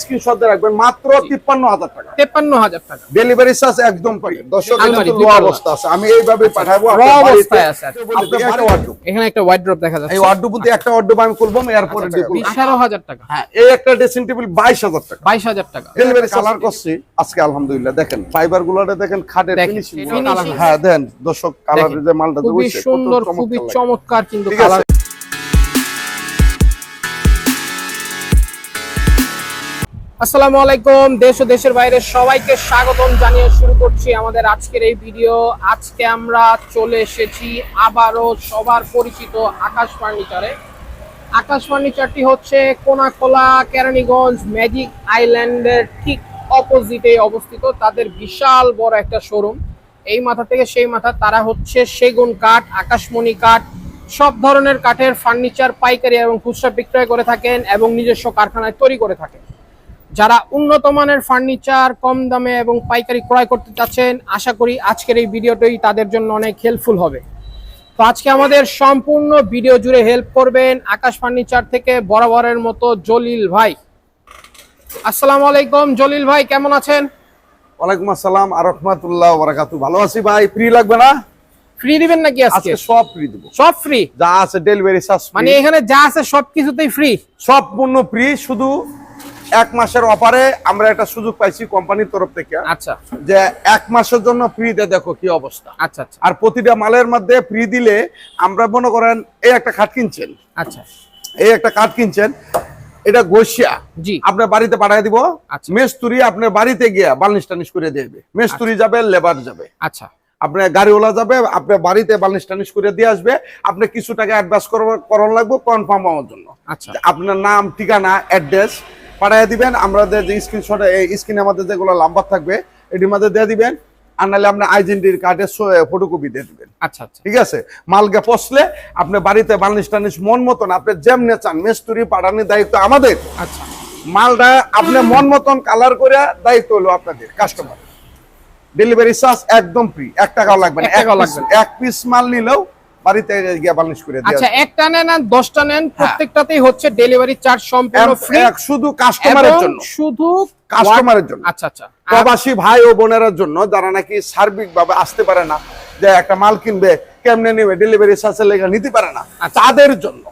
Screenshot দিয়ে রাখবেন মাত্র তিপ্পান্ন হাজার টাকা। তেপ্পান্ন হাজার টাকা। ডেলিভারি চার্জ একদম পাই দর্শক লো অবস্থা আছে। আমি এইভাবে পাঠাবো আপনার অবস্থায় আছে আপনার একটা wardrobe। এখানে একটা দেখা যাচ্ছে। এই ওয়ার্ডরোব একটা ওয়ার্ডরোব আমি খুলবো এরপরে হাজার টাকা। হ্যাঁ এই একটা ড্রেসিং টেবিল বাইশ হাজার টাকা। বাইশ হাজার টাকা। ডেলিভারি কালার করছি। আজকে আলহামদুলিল্লাহ দেখেন ফাইবার গুলোটা দেখেন খাটের ফিনিশিং হ্যাঁ দেন দর্শক কালারের যে মালটা খুবই দিয়েছে, কত সুন্দর খুবই চমৎকার কিন্তু কালার আসসালামু আলাইকুম, দেশ ও দেশের বাইরে সবাইকে স্বাগতম জানিয়ে শুরু করছি আমাদের আজকের এই ভিডিও। আজকে আমরা চলে এসেছি আবারও সবার পরিচিত আকাশ ফার্নিচারে। আকাশ ফার্নিচারটি হচ্ছে কোনাকোলা, কেরানীগঞ্জ, ম্যাজিক আইল্যান্ডের ঠিক অপোজিটে অবস্থিত। তাদের বিশাল বড় একটা শোরুম। এই মাথা থেকে সেই মাথা, তারা হচ্ছে সেগুন কাঠ, আকাশমণি কাঠ, সব ধরনের কাঠের ফার্নিচার, পাইকারি এবং খুচরা বিক্রয় করে থাকেন এবং নিজস্ব কারখানায় তৈরি করে থাকেন। যারা উন্নত মানের ফার্নিচার কম দামে এবং পাইকারি ক্রয় করতে চাচ্ছেন আশা করি আজকের এই ভিডিওটাই তাদের জন্য অনেক হেল্পফুল হবে। তো আজকে আমাদের সম্পূর্ণ ভিডিও জুড়ে হেল্প করবেন আকাশ ফার্নিচার থেকে বরাবরের মতো জলিল ভাই। আসসালামু আলাইকুম জলিল ভাই কেমন আছেন? ওয়ালাইকুম আসসালাম আর রহমাতুল্লাহ বারাকাতু ভালো আছি ভাই ফ্রি লাগবে না? ফ্রি দিবেন নাকি আজকে? আজকে সব ফ্রি দেবো। সব ফ্রি যা আছে ডেলিভারি চার্জ মানে এখানে যা আছে সবকিছুতেই ফ্রি সম্পূর্ণ ফ্রি শুধু এক মাসের অফারে আমরা একটা সুযোগ পাইছি কোম্পানির তরফ থেকে। আচ্ছা। যে এক মাসের জন্য ফ্রি দে দেখো কি অবস্থা। আচ্ছা আচ্ছা। আর প্রতিটা মালের মধ্যে ফ্রি দিলে আমরা মনে করেন এই একটা খাট কিনছেন। আচ্ছা। এই একটা কাঠ কিনছেন এটা গোসিয়া জি। আপনার বাড়িতে পাঠিয়ে দিব আচ্ছা। মেস্তুরি আপনার বাড়িতে গিয়া বার্নিশ টার্নিশ করে দেবে মেস্তুরি যাবে লেবার যাবে। আচ্ছা। আপনার গাড়িওয়ালা যাবে আপনার বাড়িতে বার্নিশ টার্নিশ করে দিয়ে আসবে। আপনি কিছু টাকা অ্যাডভান্স করার লাগবে কনফার্ম হওয়ার জন্য। আচ্ছা। আপনার নাম ঠিকানা অ্যাড্রেস পাঠিয়ে দিবেন আমাদের যে স্ক্রিনশট এই স্ক্রিনে আমাদের যেগুলো নাম্বার থাকবে এটির মধ্যে দিয়ে দিবেন আর নাহলে আপনার আইডেন্টির কার্ডের ফটোকপি দিয়ে দিবেন। আচ্ছা আচ্ছা। ঠিক আছে? মালকে পচলে আপনি বাড়িতে বার্নিশ টার্নিশ মন মতন আপনি যেমনে চান মেস্তুরি পাঠানোর দায়িত্ব আমাদের। আচ্ছা। মালটা আপনি মন মতন কালার করে দায়িত্ব হলো আপনাদের কাস্টমার ডেলিভারি চার্জ একদম ফ্রি এক টাকাও লাগবে না। এক পিস মাল নিলেও বাড়িতে গিয়ে বার্নিশ করে দিয়ে আচ্ছা একটা নেন আর নেন প্রত্যেকটাতেই হচ্ছে ডেলিভারি চার্জ সম্পূর্ণ ফ্রি শুধু কাস্টমারের জন্য। শুধু কাস্টমারের জন্য। আচ্ছা আচ্ছা। প্রবাসী ভাই ও বোনেরার জন্য যারা নাকি সার্বিক ভাবে আসতে পারে না যে একটা মাল কিনবে কেমনে নেবে ডেলিভারি চার্জের লেখা নিতে পারে না আচ্ছা। তাদের জন্য।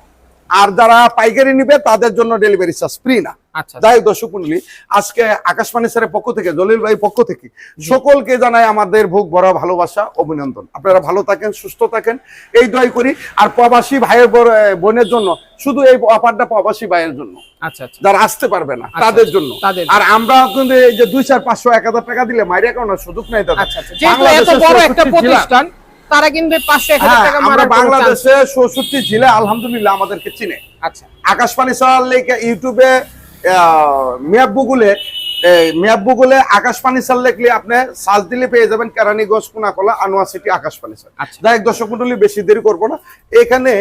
আর যারা পাইকারি নিবে তাদের জন্য ডেলিভারি চার্জ ফ্রি না। আচ্ছা। যাই দর্শক মন্ডলী আজকে আকাশবাণী স্যারের পক্ষ থেকে জলিল ভাই পক্ষ থেকে সকলকে জানাই আমাদের বুক ভরা ভালোবাসা অভিনন্দন। আপনারা ভালো থাকেন সুস্থ থাকেন এই দয় করি। আর প্রবাসী ভাইয়ের বোনের জন্য শুধু এই অফারটা প্রবাসী ভাইয়ের জন্য। আচ্ছা আচ্ছা। যারা আসতে পারবে না আচ্ছা, তাদের জন্য। আর আমরা কিন্তু এই যে দুই চার পাঁচশো এক হাজার টাকা দিলে মাইরে কোনো সুযোগ নাই দাদা যেহেতু এত বাংলাদেশের বড় 64 একটা প্রতিষ্ঠান তারা কিন্তু পাঁচশো এক হাজার হ্যাঁ, টাকা আমরা বাংলাদেশে চৌষট্টি জেলা আলহামদুলিল্লাহ আমাদেরকে চিনে। আচ্ছা। আকাশবাণী চালার ইউটিউবে ম্যাপ গুগলে ম্যাপ গুগলে আকাশবাণী চাল লিখলে আপনি সার্চ দিলে পেয়ে যাবেন কেরানীগঞ্জ কোনাকলা আনোয়ার সিটি আকাশবাণী চাল আচ্ছা। যাই হোক, দর্শক মন্ডলী বেশি দেরি করব না। এখানে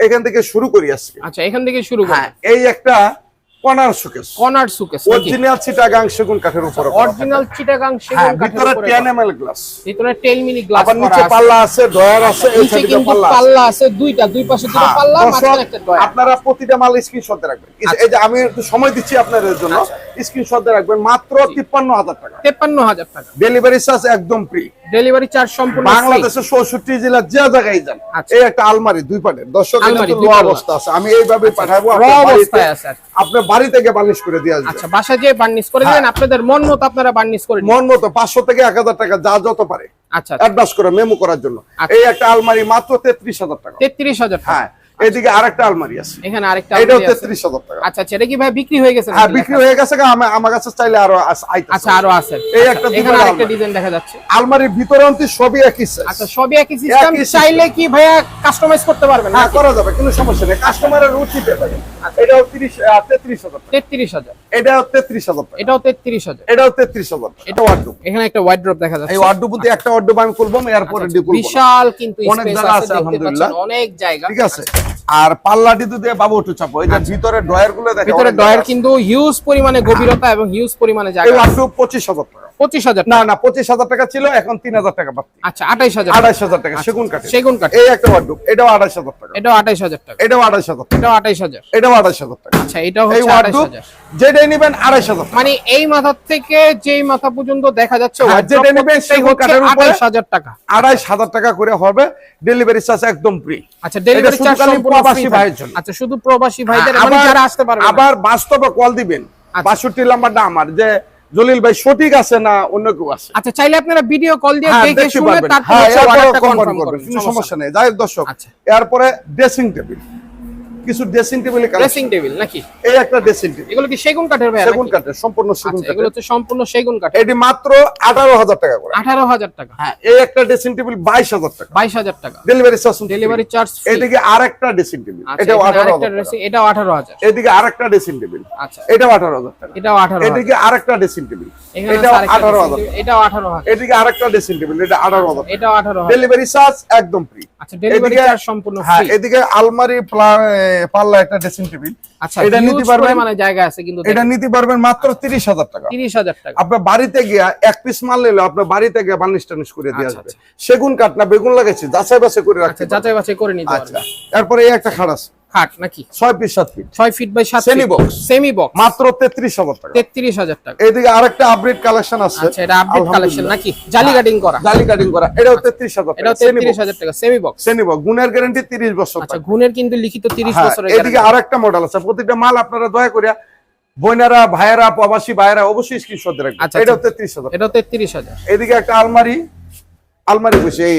এখান থেকে শুরু করি আজকে। আচ্ছা এখান থেকে শুরু করি হ্যাঁ এই একটা corner showcase corner showcase original Chittagong সেগুন কাঠের উপরে অরিজিনাল চিটাগাং সেগুন কাঠের ভিতরে 10 ml গ্লাস ভিতরে 10 মিলি গ্লাস আবার নিচে পাল্লা আছে। ডয়ার আছে এই সাইডে কিন্তু পাল্লা আছে। দুইটা দুই পাশে দুটো পাল্লা মাঝখানে একটা ডয়ার আপনারা প্রতিটা মাল স্ক্রিনশট রাখবেন। এই যে- আমি একটু সময় দিচ্ছি আপনাদের জন্য। আচ্ছা। স্ক্রিনশট রাখবেন মাত্র তিপ্পান্ন হাজার টাকা। তেপ্পান্ন হাজার টাকা। ডেলিভারি চার্জ একদম ফ্রি ডেলিভারি চার্জ সম্পূর্ণ বাংলাদেশের চৌষট্টি জেলা যে জায়গায় যান আচ্ছা। এই একটা আলমারি দুই পাটের। দর্শক এটা। অবস্থা আছে। আমি এইভাবে পাঠাবো আপনার অবস্থায় আছে আর আপনার বাড়ি থেকে বার্নিশ করে দিয়ে আসবে। আচ্ছা বাসা গিয়ে বার্নিশ করে হ্যাঁ। দিবেন আপনাদের মন মতো আপনারা বার্নিশ করে মন মতো পাঁচশো থেকে এক হাজার টাকা যা যত পারে। আচ্ছা অ্যাডভান্স করে মেমো করার জন্য। আচ্ছা। এই একটা আলমারি মাত্র তেত্রিশ হাজার টাকা। তেত্রিশ হাজার টাকা। হ্যাঁ। এদিকে আরেকটা আলমারি আছে। এখানে আরেকটা। তেত্রিশ হাজার টাকা। আচ্ছা আচ্ছা এটা কি ভাই বিক্রি হয়ে গেছে হ্যাঁ বিক্রি হয়ে গেছে আমার- কাছে চাইলে আরও আচ্ছা আরও আছে। এই আচ্ছা, একটা এখানে আরেকটা ডিজাইন দেখা যাচ্ছে আলমারির ভিতরে অন্তি সবই একই size। আচ্ছা সবই একই সিস্টেম চাইলে কি ভাইয়া কাস্টমাইজ করতে পারবেন হ্যাঁ করা যাবে কোনো সমস্যা নেই। কাস্টমারের রুচি পেতে এটাও তিরিশ তেত্রিশ হাজার এটাও তেত্রিশ হাজার টাকা। এটাও তেত্রিশ হাজার। এটাও তেত্রিশ হাজার টাকা। এটা ওয়ার্ডরোব এখানে একটা ওয়াইড্রপ দেখা যাচ্ছে। এই ওয়ার্ডরোব দিয়ে একটা ওয়ার্ডরোব আমি খুলবো এরপরে আচ্ছা, দিয়ে খুলবো বিশাল কিন্তু অনেক স্পেস আছে আছে, আলহামদুলিল্লাহ। অনেক জায়গা। ঠিক আছে। আর পাল্লাটি তো দিয়ে বাবু একটু চাপো এটা যে ভিতরে ডয়ারগুলো দেখো ভিতরে ডয়ের আছে। কিন্তু হিউজ পরিমাণে গভীরতা এবং হিউজ পরিমাণে জায়গা আছে। ওয়ার্ডরোব পঁচিশ হাজার টাকা পঁচিশ হাজার না না পঁচিশ হাজার টাকা ছিল এখন তিন হাজার টাকা আচ্ছা আঠাইশ হাজার আড়াইশ হাজার টাকা সেগুন কাঠে সেগুন কাঠ এই একটা ওয়ার্ডরোব এটাও আড়াইশ হাজার টাকা। এটাও আঠাইশ হাজার টাকা। এটাও আড়াইশ হাজার এটাও আঠাইশ হাজার। এটাও আড়াইশ হাজার টাকা। আচ্ছা এটাও এই হচ্ছে আঠাইশ ওয়ার্ডরোব যেটাই নেবেন আড়াইশ হাজার মানে এই মাথা থেকে যেই মাথা পর্যন্ত দেখা যাচ্ছে হ্যাঁ, যেটা নেবেন সেগুন কাঠের উপরে- আঠাইশ হাজার টাকা। আড়াইশ হাজার টাকা করে হবে ডেলিভারি চার্জ একদম ফ্রি আচ্ছা ডেলিভারি চার্জ প্রবাসী ভাইয়ের জন্য। আচ্ছা শুধু প্রবাসী ভাইদের হ্যাঁ, মানে যারা আসতে পারবে আবার বাস্তবে কল দিবেন। আচ্ছা। বাষট্টি নাম্বারটা আমার যে জলিল ভাই সঠিক আছে না অন্য কেউ আছে? আচ্ছা চাইলে আপনারা ভিডিও কল দিয়ে হ্যাঁ, দেখে শুনে তারপর হ্যাঁ, অর্ডারটা কনফার্ম করবেন, কোনো সমস্যা নেই। যাই দর্শক আচ্ছা। এরপরে ড্রেসিং টেবিল কিছু ড্রেসিং টেবিল ড্রেসিং টেবিল নাকি? এই একটা ড্রেসিং টেবিল এগুলো কি সেগুন কাঠের ভাই সেগুন কাঠের সম্পূর্ণ সেগুন আচ্ছা এগুলো হচ্ছে সম্পূর্ণ সেগুন কাঠ এটি মাত্র আঠারো হাজার টাকা করে। আঠারো হাজার টাকা। হ্যাঁ এই একটা ড্রেসিং টেবিল বাইশ হাজার টাকা। বাইশ হাজার টাকা। ডেলিভারি চার্জ ডেলিভারি চার্জ এদিকে আরেকটা ড্রেসিং টেবিল আচ্ছা এটাও হাজার টাকা। dressing- এটাও আঠারো হাজার। এদিকে আরেকটা ড্রেসিং টেবিল আচ্ছা। এটাও আঠারো হাজার টাকা। এটাও আঠারো হাজার। এদিকে আরেকটা ড্রেসিং টেবিল এটাও আছে আরেকটা আঠারো dressing হাজার table, এটাও আঠারো হাজার। এদিকে আরেকটা ড্রেসিং টেবিল এটা আঠারো হাজার এটাও আঠারো হাজার। ডেলিভারি চার্জ একদম ফ্রি আচ্ছা ডেলিভারি চার্জ সম্পূর্ণ হ্যাঁ ফ্রি এদিকে আলমারি পাল্লা একটা ড্রেসিং টেবিল আচ্ছা এটা নিতে পারবেন মানে জায়গা আছে কিন্তু এটা নিতে পারবেন মাত্র তিরিশ হাজার টাকা। তিরিশ হাজার টাকা। আপনার বাড়িতে গিয়া এক পিস মাল নিলে আপনার বাড়িতে গিয়ে বার্নিশ টার্নিশ করে দিয়ে যাবে আসবে। সেগুন কাঠ না বেগুন লাগাইছি যাচাই বাছাই করে রাখতে আচ্ছা যাচাই বাছাই করে নিতে আচ্ছা। তারপরে এরপরে এই একটা খাট আছে। খাট নাকি? ছয় পিস সাত পিস ছয় feet by Semi box। Semi box মাত্র তেত্রিশ হাজার টাকা। তেত্রিশ হাজার টাকা। এইদিকে আরেকটা আপডেট কালেকশন আছে। আচ্ছা এটা আপডেট কালেকশন নাকি? জালি কাটিং করা। জালি কাটিং করা। এটাও তেত্রিশ হাজার এটাও টাকা তেত্রিশ হাজার টাকা। সেমি বক্স শ্রেণি গুণের গ্যারান্টি তিরিশ বছর আচ্ছা গুণের কিন্তু লিখিত তিরিশ হ্যাঁ, বছরের এদিকে আরেকটা মডেল আছে। প্রতিটা মাল আপনারা দয়া করে বোনেরা ভাইয়েরা প্রবাসী ভাইয়েরা অবশ্যই স্ক্রিনশট রাখবেন। আচ্ছা, এটাও আচ্ছা। হাজার এটাও তেত্রিশ হাজার। এদিকে একটা আলমারি। আলমারি বসে এই।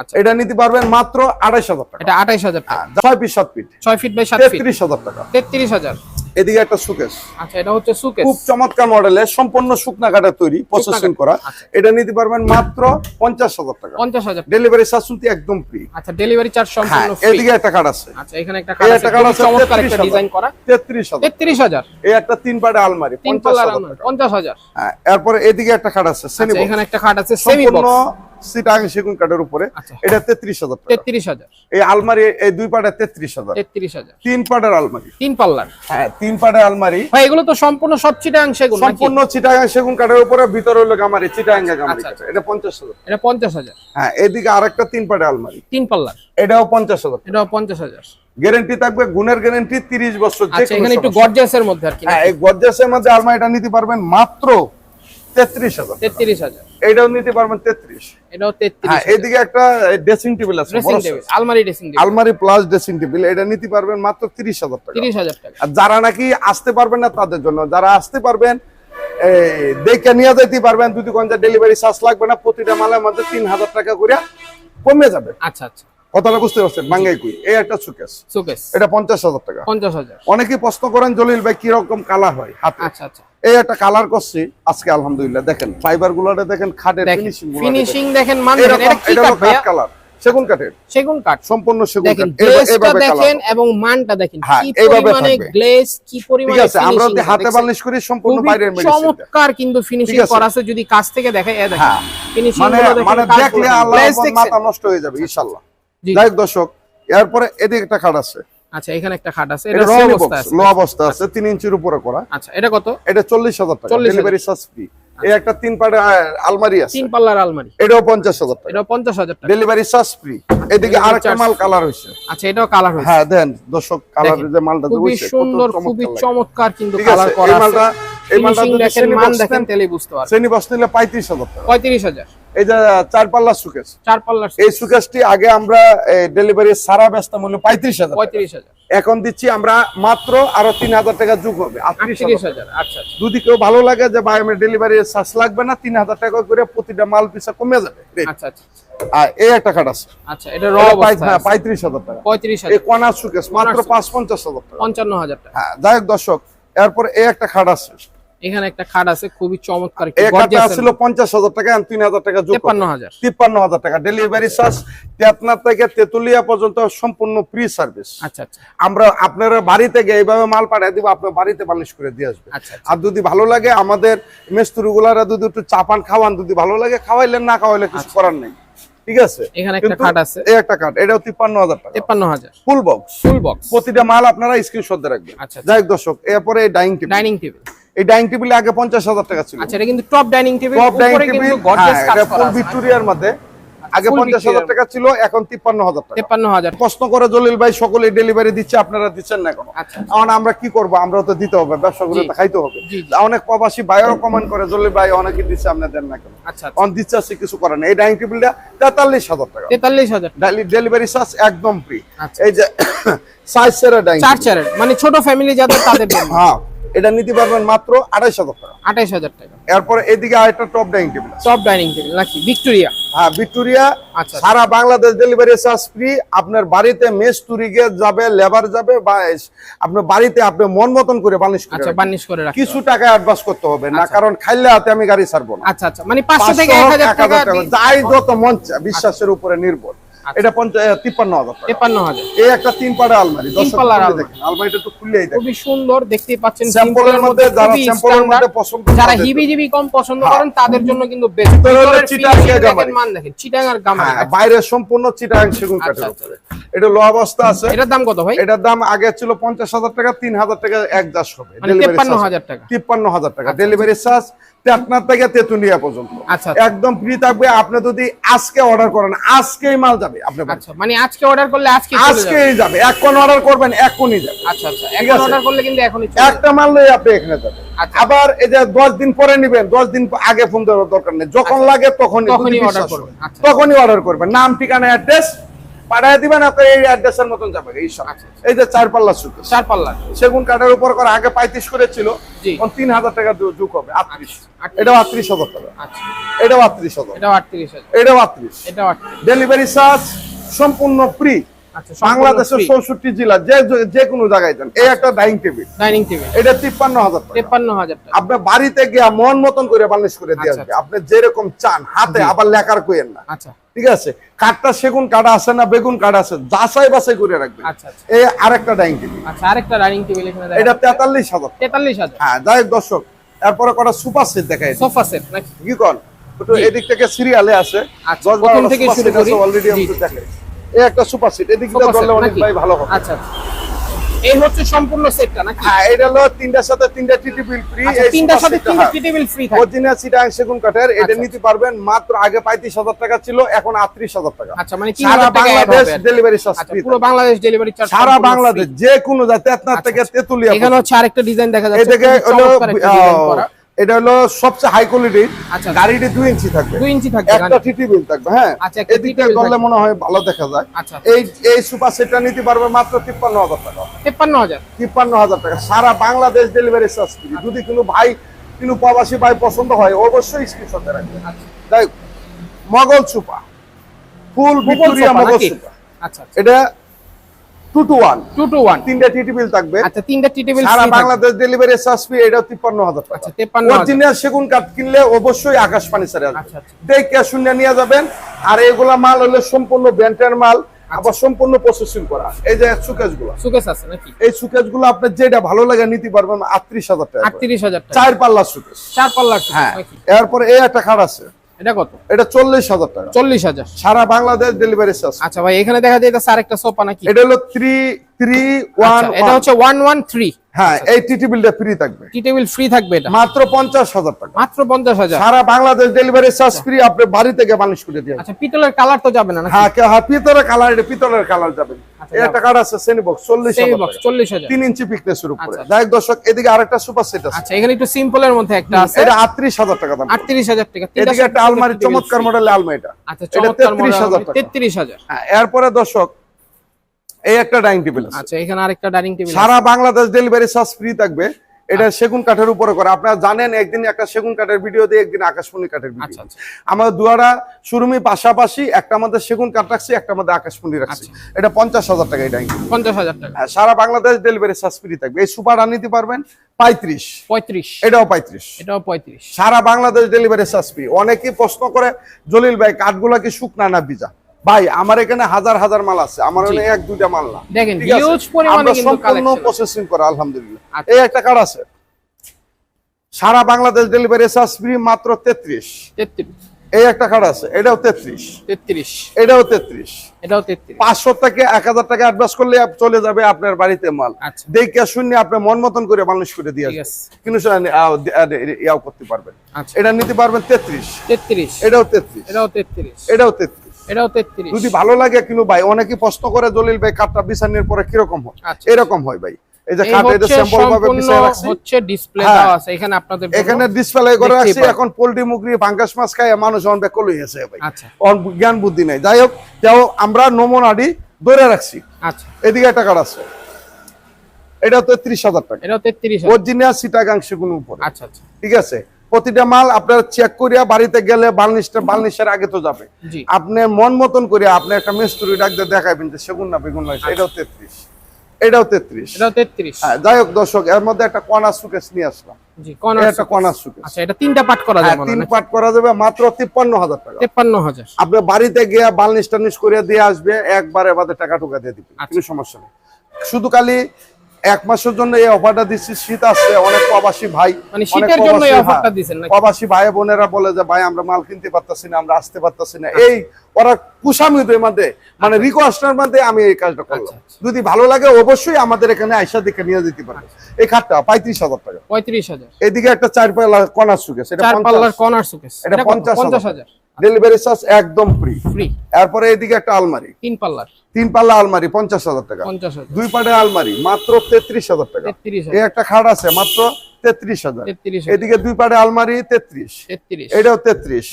আচ্ছা। এটা নিতে পারবেন মাত্র আড়াইশ হাজার টাকা। এটা আঠাইশ হাজার টাকা। হ্যাঁ, ছয় ফিট সাত ফিট ছয় ফিট বাই সাত ফিট তেত্রিশ হাজার টাকা। তেত্রিশ হাজার। এদিকে একটা সুকেশ। আচ্ছা এটা হচ্ছে সুকেস খুব চমৎকার মডেলের সম্পূর্ণ শুকনা কাঠের তৈরি প্রসেসিং করা। আচ্ছা। এটা নিতে পারবেন মাত্র পঞ্চাশ হাজার টাকা। পঞ্চাশ হাজার ডেলিভারি চার্জ শুনতে একদম ফ্রি আচ্ছা ডেলিভারি চার্জ হ্যাঁ সম্পূর্ণ ফ্রি এদিকে একটা কাঠ আছে। আচ্ছা এখানে একটা কাঠ আছে। কাঠ চমৎকার একটা ডিজাইন করা। তেত্রিশ হাজার। তেত্রিশ হাজার। এই একটা তিন পাড়ে আলমারি তিন পঞ্চাশ পাল্লার হাজার আলমারি, টাকা। পঞ্চাশ হাজার। হ্যাঁ, এরপরে এদিকে একটা কাঠ আছে শ্রেণি আচ্ছা এখানে একটা খাট আছে সেমি বক্স সিট সেগুন কাঠের উপরে আচ্ছা। এটা তেত্রিশ হাজার তেত্রিশ হাজার। এই আলমারি এই দুই পাড়ে তেত্রিশ হাজার। তেত্রিশ হাজার। তিন পাড়ের আলমারি। তিন পাল্লার। হ্যাঁ তিন পাড়ের আলমারি। ভাই এগুলো তো সম্পূর্ণ সব চিটাং সেগুন সম্পূর্ণ চিটাগাং সেগুন কাঠের উপরে ভিতরে হলো গামারি চিটাগাং গামারি এটা পঞ্চাশ হাজার। এটা পঞ্চাশ হাজার। হ্যাঁ এদিকে আরেকটা তিন পাড়ে আলমারি। তিন পাল্লার। এটাও পঞ্চাশ হাজার। এটাও পঞ্চাশ হাজার। গ্যারেন্টি থাকবে গুণের গ্যারেন্টি তিরিশ বছর যে আচ্ছা এখানে একটু সমস্যা। গর্জিয়াসের মধ্যে আর কি হ্যাঁ এই গর্জাসের মধ্যে আলমারিটা নিতে পারবেন মাত্র তেত্রিশ হাজার তেত্রিশ হাজার। এটাও নিতে পারবেন এটাও হ্যাঁ এদিকে একটা ড্রেসিং টেবিল আছে ড্রেসিং টেবিল আলমারি ড্রেসিং টেবিল আলমারি প্লাস ড্রেসিং টেবিল এটা নিতে পারবেন মাত্র তিরিশ হাজার টাকা। আর যারা নাকি আসতে পারবেন না তাদের জন্য যারা আসতে পারবেন এই, দেখে নিয়ে যেতে পারবেন গঞ্জা ডেলিভারি চার্জ লাগবে না প্রতিটা মালের মধ্যে তিন হাজার টাকা করে কমে যাবে। আচ্ছা আচ্ছা। কথাটা বুঝতে পারছেন? বাঙ্গাই কুই? এই একটা সুকেস সুকেস এটা পঞ্চাশ হাজার টাকা। অনেকেই প্রশ্ন করেন জলিল ভাই কীরকম কালার হয় হাতে? আচ্ছা আচ্ছা। এই একটা কালার করছি আজকে আলহামদুলিল্লাহ দেখেন ফাইবার গুলোটা দেখেন খাটের ফিনিশিং ফিনিশিং দেখেন। মান এটা কি কালার সেগুন কাঠের। সেগুন কাঠ। সম্পূর্ণ সেগুন কাঠ এভাবে দেখেন এবং মানটা দেখেন হ্যাঁ, কি এইভাবে পরিমাণে গ্লেজ কি ঠিক আছে আমরা যদি হাতে? বার্নিশ করি সম্পূর্ণ বাইরের মেডিসিন চমৎকার কিন্তু ফিনিশিং। করা আছে যদি কাছ থেকে দেখে এ দেখেন হ্যাঁ। ফিনিশিং মানে মানে দেখলে। আল্লাহ? মাথা নষ্ট হয়ে যাবে ইনশাআল্লাহ যাই দর্শক এরপরে এদিকে একটা খাট আছে। আচ্ছা এখানে একটা খাট আছে এটা র অবস্থা আছে। ল অবস্থা আছে আচ্ছা। 3 ইঞ্চির উপরে করা। আচ্ছা এটা কত? এটা 40000 টাকা ডেলিভারি চার্জ ফ্রি এই একটা তিন পাড়ের আলমারি আছে। তিন পাল্লার আলমারি। এটাও 50000 টাকা। এটাও 50000 টাকা। ডেলিভারি চার্জ ফ্রি এদিকে আরেকটা মাল কালার হইছে আচ্ছা এটাও কালার হইছে হ্যাঁ দেন দর্শক কালার যে মালটা খুবই সুন্দর খুবই চমৎকার কিন্তু কালার করা আছে। এই মালটা এই মালটা দেখেন মান দেখেন তেলেই বুঝতে পারবেন। শ্রেণি বস নিলে 35000 টাকা। 35000 চার চার এই আগে আমরা সারা পঁয়ত্রিশ হাজার পঁয়ত্রিশ হাজার। এখন দিচ্ছি আমরা মাত্র আরও তিন হাজার টাকা হবে আচ্ছা, আচ্ছা। ভালো লাগে যে চার্জ লাগবে না তিন হাজার টাকা করে প্রতিটা মাল পিসা কমে যাবে আচ্ছা, আচ্ছা। এই একটা এটা হ্যাঁ পঁয়ত্রিশ হাজার টাকা। পঁয়ত্রিশ হাজার। পাঁচ পঞ্চাশ হাজার পঞ্চান্ন হাজার টাকা। হ্যাঁ, যাই হোক দর্শক এরপর এই একটা খাট আছে। এখানে একটা খাট আছে খুবই চমৎকার ছিল পঞ্চাশ হাজার টাকা তিন হাজার টাকা তেপ্পান্ন হাজার। তিপ্পান্ন হাজার টাকা। ডেলিভারি চার্জ তেতনার থেকে তেতুলিয়া পর্যন্ত সম্পূর্ণ ফ্রি সার্ভিস আচ্ছা আচ্ছা। আমরা আপনারা বাড়িতে গিয়ে এইভাবে মাল পাঠিয়ে দিব আপনার বাড়িতে বালিশ করে দিয়ে আসবে। আচ্ছা আচ্ছা। আর যদি ভালো লাগে আমাদের মেস্তুরিগুলারা যদি একটু চাপান খাওয়ান যদি ভালো লাগে খাওয়াইলেন না খাওয়াইলে কিছু করার নেই। ঠিক আছে? আচ্ছা। এখানে একটা খাট আছে। এই একটা কাঠ এটাও তিপ্পান্ন হাজার টাকা। তেপ্পান্ন হাজার। ফুল বক্স ফুল বক্স প্রতিটা মাল আপনারা স্ক্রিনশট দিয়ে রাখবেন। আচ্ছা, আচ্ছা। যাই দর্শক এরপরে ডাইনিং টেবিল ডাইনিং টেবিল এই ডাইনিং টেবিল আগে পঞ্চাশ হাজার টাকা ছিল। আচ্ছা এটা কিন্তু top dining table top dining table gorgeous কাজ করা ফুল ভিক্টোরিয়ার মধ্যে। আগে full পঞ্চাশ হাজার Victoriaর টাকা ছিল এখন তিপ্পান্ন হাজার টাকা। 53000 প্রশ্ন করে জলিল ভাই সকলে ডেলিভারি দিচ্ছে আপনারা দিচ্ছেন না কেন? আচ্ছা। এখন আমরা কি করব? আমরা তো দিতে হবে ব্যবসা করে। তো খাইতে হবে। অনেক প্রবাসী ভাইও কমেন্ট করে জলিল ভাই অনেকে দিচ্ছে আপনারা দেন না কেন? আচ্ছা আচ্ছা। অন দিচ্ছে আছে কিছু করেন এই ডাইনিং টেবিলটা তেতাল্লিশ হাজার টাকা। 43000 ডেলিভারি চার্জ একদম ফ্রি আচ্ছা। এই যে সাইজ সেরা ডাইনিং চার মানে ছোট ফ্যামিলি যাদের তাদের জন্য। হ্যাঁ। এটা নিতে পারবেন মাত্র আড়াইশ হাজার টাকা। 28000 টাকা। এরপরে এদিকে আরেকটা top dining table top dining table নাকি? ভিক্টোরিয়া হ্যাঁ ভিক্টোরিয়া আচ্ছা। সারা বাংলাদেশ ডেলিভারি চার্জ ফ্রি আপনার বাড়িতে মেস তুরিগে যাবে লেবার যাবে বা আপনার বাড়িতে আপনি মন মতন করে বানিশ করে আচ্ছা রাখবেন। বার্নিশ করে রাখতে কিছু টাকা অ্যাডভান্স করতে হবে না কারণ খাইলে হাতে আমি গাড়ি ছাড়বো না। আচ্ছা আচ্ছা। মানে 500 থেকে 500 1000 টাকা যাই যত মন বিশ্বাসের উপরে নির্ভর। আচ্ছা। এটা পঞ্চাশ তিপ্পান্ন হাজার টাকা। 53000 এই একটা তিন পাড়া আলমারি দর্শক পাল্লার দেখেন আলমারিটা খুললেই খুবই সুন্দর দেখতেই পাচ্ছেন স্যাম্পলের মধ্যে যারা স্যাম্পলের মধ্যে পছন্দ যারা হিবি জিবি কম পছন্দ হ্যাঁ। করেন তাদের জন্য কিন্তু বেস্ট। মান দেখেন চিটাং আর গামারি। হ্যাঁ বাইরে সম্পূর্ণ চিটাং সেগুন আচ্ছা, কাঠের আচ্ছা। উপরে এটা লো অবস্থা আছে। এটার দাম কত ভাই? এটার দাম আগে ছিল পঞ্চাশ হাজার টাকা তিন হাজার টাকা এক দাস হবে। মানে 53000 টাকা। তিপ্পান্ন হাজার টাকা। ডেলিভারি চার্জ আপনার থেকে তেতুলিয়া পর্যন্ত। আচ্ছা, আচ্ছা। একদম ফ্রি থাকবে। আপনি যদি আজকে অর্ডার করেন আজকেই মাল যাবে বাড়িতে। আচ্ছা মানে আজকে অর্ডার করলে আজকে আজকেই যাবে। এক কোন অর্ডার করবেন এক কোনই যাবে। আচ্ছা আচ্ছা। এখন অর্ডার করলে কিন্তু এখনই একটা মাল লই আপনি এখানে যাবেন। আবার এই যে দশ দিন পরে নিবেন দশ দিন আগে ফোন দেওয়ার দরকার নেই। যখন লাগে তখনই তখনই বিশ্বাস করবেন। তখনই অর্ডার করবেন। নাম ঠিকানা অ্যাড্রেস পাঠায় দিবেন আপনি এই অ্যাড্রেসের মতন যাবে। এই সব। আচ্ছা, এই যে চার পাল্লা সুতো। চার পাল্লা। সেগুন কাঠের উপর করে আগে পঁয়ত্রিশ করে ছিল তিন হাজার টাকা যুগ হবে আটত্রিশ। এটাও আটত্রিশ হাজার টাকা আচ্ছা। এটাও আটত্রিশ হাজার এটাও আটত্রিশ এটাও আটত্রিশ। এটাও ডেলিভারি চার্জ সম্পূর্ণ ফ্রি আচ্ছা বাংলাদেশের চৌষট্টি জেলা যে যে কোনো জায়গায় যান। এই একটা ডাইনিং টেবিল ডাইনিং টেবিল এটা তিপ্পান্ন হাজার তেপ্পান্ন হাজার টাকা। আপনার বাড়িতে গিয়ে মন মতন করে বার্নিশ করে দিয়ে আচ্ছা, আসবে। আপনি যেরকম চান হাতে আবার লেখার কইেন না। আচ্ছা। ঠিক আছে? কাঠটা সেগুন কাটা আছে না বেগুন কাটা আছে যাচাই বাছাই করে রাখবেন আচ্ছা আচ্ছা। এই আরেকটা ডাইনিং টেবিল। আচ্ছা আরেকটা ডাইনিং টেবিল এখানে এটা তেতাল্লিশ হাজার। তেতাল্লিশ হাজার? হ্যাঁ যাই দর্শক এরপরে কটা সুপার সেট দেখায় সোফা সেট নাকি? কি কল একটু এদিক থেকে সিরিয়ালে আছে আচ্ছা, প্রথম থেকে শুরু করি। অলরেডি আমি। দেখাই এই একটা সুপার সেট এদিক দিয়ে সেট অনেক নাকি? ভাই ভালো হবে। আচ্ছা। এই হচ্ছে সম্পূর্ণ সেটটা নাকি? হ্যাঁ এটা হলো তিনটার সাথে তিনটা টিটি বিল ফ্রি আচ্ছা তিনটার সাথে তিনটা টেবিল ফ্রি থাকে। অরিজিনাল সিটা সেগুন কাঠের এটা আচ্ছা। নিতে পারবেন মাত্র আগে পঁয়ত্রিশ হাজার টাকা ছিল এখন আটত্রিশ হাজার টাকা। আচ্ছা মানে সারা বাংলাদেশ। ডেলিভারি চার্জ আচ্ছা পুরো বাংলাদেশ ডেলিভারি চার্জ সারা বাংলাদেশ যে কোনো জায়গা আপনার থেকে তেতুলিয়া এখানে হচ্ছে আরেকটা ডিজাইন দেখা যাচ্ছে। এদিকে হলো এটা হলো সবচেয়ে হাই কোয়ালিটির আচ্ছা। গাড়িটি দুই ইঞ্চি থাকবে। দুই ইঞ্চি থাকবে একটা টিটি বিল থাকবে হ্যাঁ? আচ্ছা, এদিকটা করলে মনে হয় ভালো দেখা যায়। আচ্ছা। এই এই সুপার সেটটা নিতে পারবে মাত্র তিপ্পান্ন হাজার টাকা। তেপ্পান্ন হাজার। তিপ্পান্ন হাজার টাকা। সারা বাংলাদেশ ডেলিভারি চার্জ ফ্রি যদি কোনো ভাই কোনো প্রবাসী ভাই পছন্দ হয় অবশ্যই স্ক্রিনশটে রাখবেন। আচ্ছা। যাই মগল সুপা। ফুল ভিক্টোরিয়া মগল? সুপা। আচ্ছা। এটা two two one two two one তিনটা টিটি বিল থাকবে। আচ্ছা তিনটা টি টেবিল সারা বাংলাদেশ ডেলিভারি চার্জ ফ্রি এটাও তিপ্পান্ন হাজার টাকা। আচ্ছা তেপ্পান্ন অরিজিনাল সেগুন কাঠ কিনলে অবশ্যই আকাশ পানি আসবে। আচ্ছা। দেখে শুনে নিয়ে যাবেন আর এগুলা মাল হলে সম্পূর্ণ ব্যান্ডের মাল। আবার সম্পূর্ণ প্রসেসিং করা। এই যে সুকেশগুলো সুকেস আছে নাকি? এই সুকেশগুলো আপনার যেটা ভালো লাগে নিতে পারবেন আটত্রিশ হাজার টাকা আটত্রিশ হাজার চার পাল্লা সুকেশ। চার পাল্লার হ্যাঁ। এরপরে এই একটা খাট আছে। এটা কত? এটা চল্লিশ হাজার টাকা। চল্লিশ হাজার। সারা বাংলাদেশ ডেলিভারি চার্জ আচ্ছা ভাই এখানে দেখা যায় এটা স্যার একটা সোফা নাকি? এটা হলো থ্রি থ্রি ওয়ান এটা হচ্ছে ওয়ান ওয়ান থ্রি হ্যাঁ এই টিটি বিলটা ফ্রি থাকবে। টি টেবিল ফ্রি থাকবে এটা। মাত্র পঞ্চাশ হাজার টাকা। মাত্র পঞ্চাশ হাজার। সারা বাংলাদেশ ডেলিভারি চার্জ ফ্রি আপনি বাড়ি থেকে মানুষ করে দিয়ে আচ্ছা পিতলের কালার তো যাবে না হ্যাঁ হ্যাঁ পিতলের কালার এটা পিতলের কালার যাবে। আচ্ছা, এই আছে শ্রেণি বক্স চল্লিশ সেমি হাজার বক্স টাকা। চল্লিশ হাজার। তিন ইঞ্চি পিকনেসের উপরে। আচ্ছা, যাই দর্শক এদিকে আরেকটা সুপার সেট আছে। আচ্ছা এখানে একটু সিম্পলের মধ্যে একটা আছে। এটা টাকা দাম। টাকা এদিকে একটা আলমারি চমৎকার। মডেলের আলমারিটা। আচ্ছা চমৎকার 33,000 টাকা। তেত্রিশ হাজার। হ্যাঁ এরপরে দর্শক এই একটা ডাইনিং টেবিল আছে। আচ্ছা এখানে আরেকটা ডাইনিং টেবিল সারা বাংলাদেশ ডেলিভারি চার্জ ফ্রি থাকবে। এটা সেগুন কাঠের উপরে করে। আপনারা জানেন একদিন একটা সেগুন কাঠের ভিডিও দিয়ে একদিন আকাশমণি কাঠের আচ্ছা ভিডিও। আচ্ছা আমাদের দুয়ারা শোরুমে পাশাপাশি একটা আমাদের সেগুন কাঠ রাখছি একটা আমাদের আকাশমণি রাখছি। আচ্ছা। এটা পঞ্চাশ হাজার টাকা এই ডাইনিং পঞ্চাশ হাজার টাকা। হ্যাঁ, সারা বাংলাদেশ ডেলিভারি চার্জ ফ্রি থাকবে। এই সুপার নিতে পারবেন পঁয়ত্রিশ। পঁয়ত্রিশ। এটাও পঁয়ত্রিশ। এটাও পঁয়ত্রিশ। সারা বাংলাদেশ ডেলিভারি চার্জ ফ্রি। অনেকেই প্রশ্ন করে জলিল ভাই কাঠগুলা কি শুকনা না ভিজা? ভাই আমার এখানে হাজার হাজার মাল আছে আমার। এখানে এক দুইটা মাল না। দেখেন, ঠিক পরিমাণে কিন্তু সম্পূর্ণ প্রসেসিং করা আলহামদুলিল্লাহ। আচ্ছা। এই একটা কার্ড আছে। সারা বাংলাদেশ ডেলিভারি চার্জ ফ্রি মাত্র তেত্রিশ। এই একটা কার্ড আছে এটাও তেত্রিশ। তেত্রিশ। এটাও তেত্রিশ। এটাও তেত্রিশ। পাঁচশো থেকে এক হাজার টাকা অ্যাডভান্স করলে চলে যাবে আপনার বাড়িতে মাল। আচ্ছা। দেখে শুনে আপনি মন মতন করে মানুষ করে দিয়ে আছে। কিন্তু ইয়াও করতে পারবেন। আচ্ছা। এটা নিতে পারবেন তেত্রিশ। তেত্রিশ। এটাও তেত্রিশ। এটাও তেত্রিশ। এটাও তেত্রিশ। এটাও তেত্রিশ। যদি ভালো লাগে কিন্তু ভাই অনেকে প্রশ্ন করে দলিল ভাই কাঠটা বিছানোর পরে কীরকম হয়? আচ্ছা। এরকম হয় ভাই। এই যে কাঠ এটা স্যাম্পল ভাবে বিছায় রাখছি। হচ্ছে ডিসপ্লে হ্যাঁ। দেওয়া আছে এখানে আপনাদের এখানে ডিসপ্লে করে রাখছি এখন পোল্ট্রি মুগরি পাঙ্কাশ মাছ খায় মানুষ অন বেকল হয়েছে ভাই। আচ্ছা। অন জ্ঞান বুদ্ধি নাই। যাই হোক আমরা নমুনাটি ধরে রাখছি। আচ্ছা। এদিকে একটা কাঠ আছে। এটা তো ত্রিশ হাজার টাকা। এটাও তেত্রিশ অরিজিনাল সিটাগাংশে কোনো উপরে। আচ্ছা আচ্ছা। ঠিক আছে? প্রতিটা মাল আপনার চেক করিয়া বাড়িতে গেলে বার্নিশটা বার্নিশের আগে তো যাবে। আপনি মন মতন করে আপনি একটা মিস্ত্রি ডাক দিয়ে দেখাবেন যে সেগুন না বেগুন নয় এটাও তেত্রিশ। এটাও তেত্রিশ। এটাও তেত্রিশ। হ্যাঁ যাই হোক দর্শক এর মধ্যে একটা কণা সুকেশ নিয়ে আসলাম। আচ্ছা হ্যাঁ, আপনি বাড়িতে গিয়ে বার্নিশ টার্নিশ করে দিয়ে আসবে একবারে টাকা টুকা দিয়ে দিবে। আচ্ছা। কোনো সমস্যা নেই। শুধু খালি এক মাসের জন্য এই অফারটা দিচ্ছি। শীত আসছে অনেক প্রবাসী ভাই মানে শীতের জন্য এই প্রবাসী, ভাই বোনেরা বলে যে ভাই আমরা মাল কিনতে পারতাছি না আমরা আসতে পারতাছি না। এই ওরা কুসামিদের মধ্যে মানে রিকোয়েস্টের মধ্যে আমি এই কাজটা করলাম। আচ্ছা, আচ্ছা। যদি ভালো লাগে অবশ্যই আমাদের এখানে আইসা দেখে নিয়ে যেতে পারে এই খাটটা পঁয়ত্রিশ হাজার টাকা। পঁয়ত্রিশ হাজার। এদিকে একটা চার পাল্লা কনার সুকেশ এটা পাল্লার কর্নার সুকেস এটা পঞ্চাশ হাজার। ডেলিভারি চার্জ একদম ফ্রি ফ্রি এরপরে এদিকে একটা আলমারি। তিন পাল্লার। তিন পাল্লা আলমারি পঞ্চাশ হাজার টাকা। দুই পাটের আলমারি মাত্র তেত্রিশ হাজার টাকা। এই একটা খাট আছে মাত্র তেত্রিশ হাজার। এদিকে দুই পাটে আলমারি তেত্রিশ। এটাও তেত্রিশ।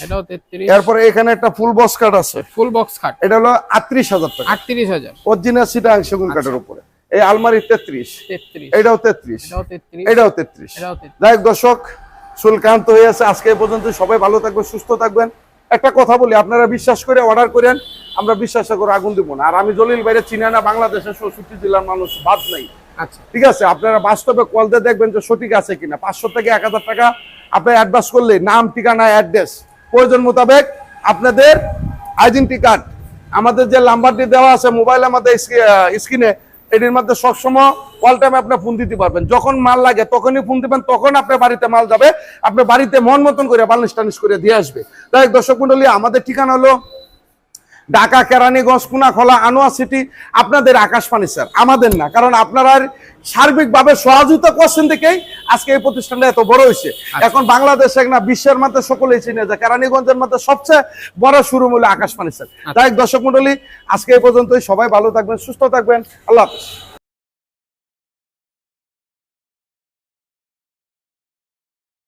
এরপরে এখানে একটা ফুল বক্স কাঠ আছে। ফুল বক্স খাট। এটা হলো আটত্রিশ হাজার টাকা। আটত্রিশ হাজার। অরিজিনাল সিটা সেগুন কাঠের উপরে। এই আলমারি তেত্রিশ। এটাও তেত্রিশ। এটাও তেত্রিশ। যাই দর্শক শুল্কান্ত হয়ে আছে। আজকে পর্যন্ত সবাই ভালো থাকবেন সুস্থ থাকবেন। একটা কথা বলি আপনারা বিশ্বাস করে অর্ডার করেন আমরা বিশ্বাস করে আগুন দিব না। আর আমি জলিল বাইরে চিনা না বাংলাদেশের চৌষট্টি জেলার মানুষ বাদ নেই। আচ্ছা। ঠিক আছে আপনারা বাস্তবে কল দিয়ে দেখবেন যে সঠিক আছে কিনা। পাঁচশো থেকে এক হাজার টাকা আপনি অ্যাডভান্স করলে নাম ঠিকানা অ্যাড্রেস প্রয়োজন মোতাবেক আপনাদের আইডেন্টি কার্ড আমাদের যে নাম্বারটি দেওয়া আছে মোবাইল আমাদের স্ক্রিনে এটির মধ্যে সবসময় অল টাইম আপনি ফোন দিতে পারবেন। যখন মাল লাগে, তখনই ফোন দিবেন, তখন আপনার বাড়িতে মাল যাবে আপনার বাড়িতে মন মতন করে বালিশ টানিশ করে দিয়ে আসবে। তাই দর্শক মন্ডলী আমাদের ঠিকানা হলো ঢাকা কেরানীগঞ্জ কুনাখলা আনোয়া সিটি আপনাদের আকাশ স্যার। আমাদের না কারণ আপনারা সার্বিকভাবে সহযোগিতা করছেন দেখেই আজকে এই প্রতিষ্ঠানটা এত বড় হয়েছে। এখন বাংলাদেশে না বিশ্বের মধ্যে সকলেই চিনে যে কেরানীগঞ্জের মধ্যে সবচেয়ে বড় শুরু মূল্য আকাশ স্যার। তাই দর্শক মন্ডলী আজকে এই পর্যন্তই। সবাই ভালো থাকবেন সুস্থ থাকবেন। আল্লাহ হাফেজ।